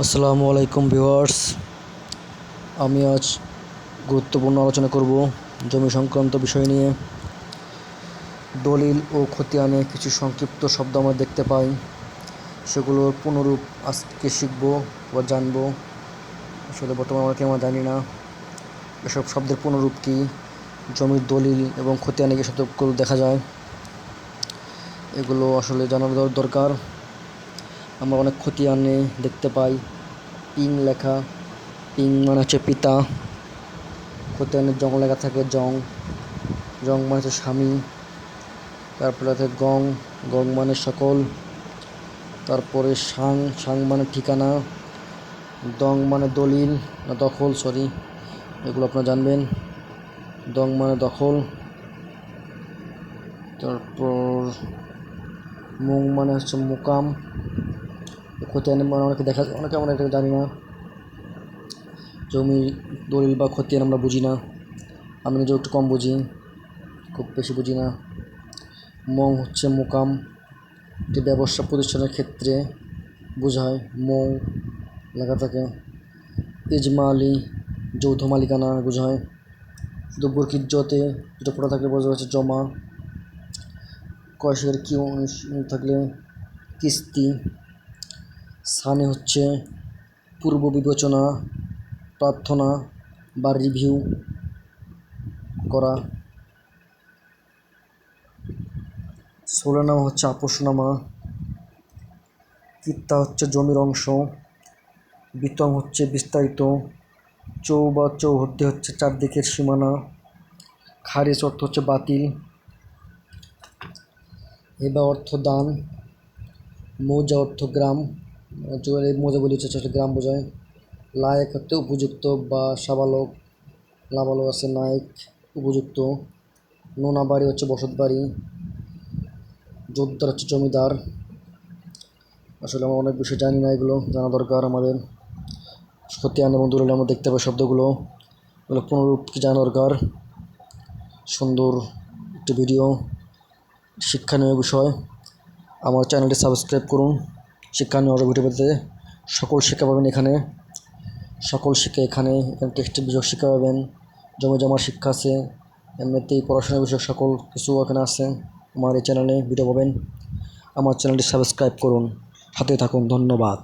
আসসালামু আলাইকুম ভিউয়ার্স। আমি আজ গুরুত্বপূর্ণ আলোচনা করব জমি সংক্রান্ত বিষয় নিয়ে। দলিল ও খতিয়ানে কিছু সংক্ষিপ্ত শব্দ আমরা দেখতে পাই। সেগুলোর পুনরূপ আজকে শিখব বা জানব। আসলে বর্তমানে আমরা জানি না। এসব শব্দের পুনরূপ কী? জমির দলিল এবং খতিয়ানে কি শব্দগুলো দেখা যায়? এগুলো আসলে জানার দর- দরকার। আমরা অনেক খতিয়ানে দেখতে পাই। পিং লেখা, পিং মানে হচ্ছে পিতা। খতিয়ানের জং লেখা থাকে জং। জং মানে হচ্ছে স্বামী। তারপরে আছে গং। গং মানে সকল। তারপরে সাং সাং মানে ঠিকানা। দং মানে দলিল না দখল সরি এগুলো আপনারা জানবেন। দং মানে দখল। তারপর মুং মানে হচ্ছে মুকাম। খতিয়ান মানে অনেকে দেখা অনেকে আমরা এটা জানি না। জমির দলিল বা খতিয়ান আমরা বুঝি না। আমি নিজেও একটু কম বুঝি, খুব বেশি বুঝি না। মং হচ্ছে মোকাম। এটি ব্যবসা প্রতিষ্ঠানের ক্ষেত্রে বোঝায়। মৌ লেখা থাকে। ইজমা আলী যৌথ মালিকানা বোঝায়। শুধু বরকিজ্জতে যেটা পড়া থাকলে বোঝা যাচ্ছে জমা। কয়সের কি থাকলে কিস্তি। সানে হচ্ছে পূর্ব বিবেচনা, প্রার্থনা বা রিভিউ করা। সোলেনামা হচ্ছে আপোষনামা। কিত্তা হচ্ছে জমির অংশ। বিতম হচ্ছে বিস্তারিত। চৌ বা চৌহদ্দি হচ্ছে চারদিকের সীমানা। খারিজ অর্থ হচ্ছে বাতিল। এবা অর্থ দান। মৌজা অর্থ গ্রাম। যখন এই মৌজা বলি হচ্ছে সেটা গ্রাম বোঝায়। লায়ক হচ্ছে উপযুক্ত বা সাবালক, লাবালক আছে নায়ক, উপযুক্ত। নোনা বাড়ি হচ্ছে বসত বাড়ি। জোরদার হচ্ছে জমিদার। আসলে আমরা অনেক বিষয় জানি না এগুলো, জানা দরকার আমাদের। খতিয়ান এবং দলিল আমরা দেখতে পাই শব্দগুলো। এগুলো পুনরূপ কি জানা দরকার? সুন্দর একটি ভিডিও শিক্ষণীয় বিষয়। আমার চ্যানেলটি সাবস্ক্রাইব করুন। শিক্ষণীয় নিয়ে পেতে সকল শিক্ষা পাবেন এখানে। সকল শিক্ষা এখানে। এখানে টেক্সটের বিষয়ক শিক্ষা পাবেন। জমি জমা শিক্ষা আছে। এমনিতেই পড়াশোনা বিষয়ক সকল কিছু এখানে আছে। আমার এই চ্যানেলে ভিডিও পাবেন। আমার চ্যানেলটি সাবস্ক্রাইব করুন। হাতে থাকুন। ধন্যবাদ।